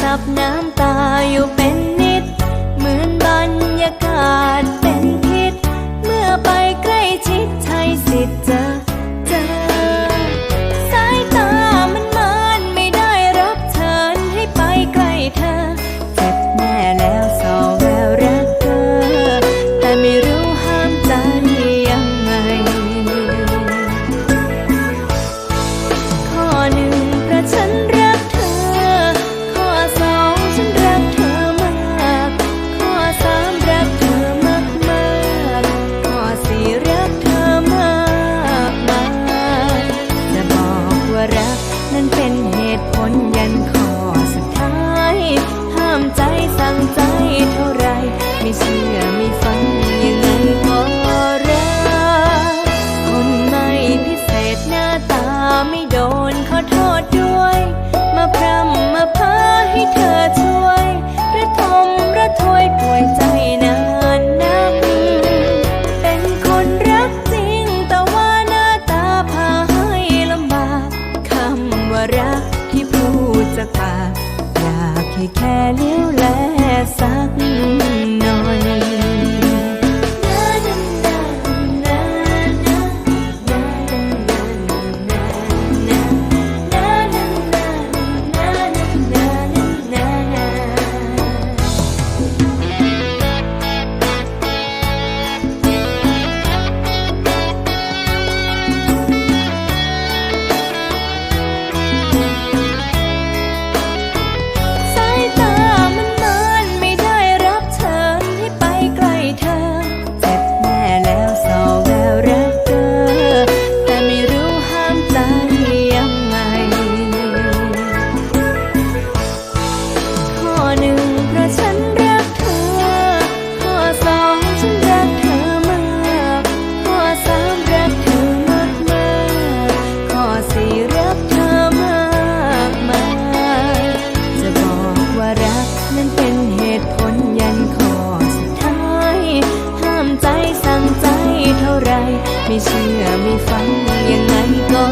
ซับน้ำตาอยู่เไม่เชื่อไม่ฟังยังไงก็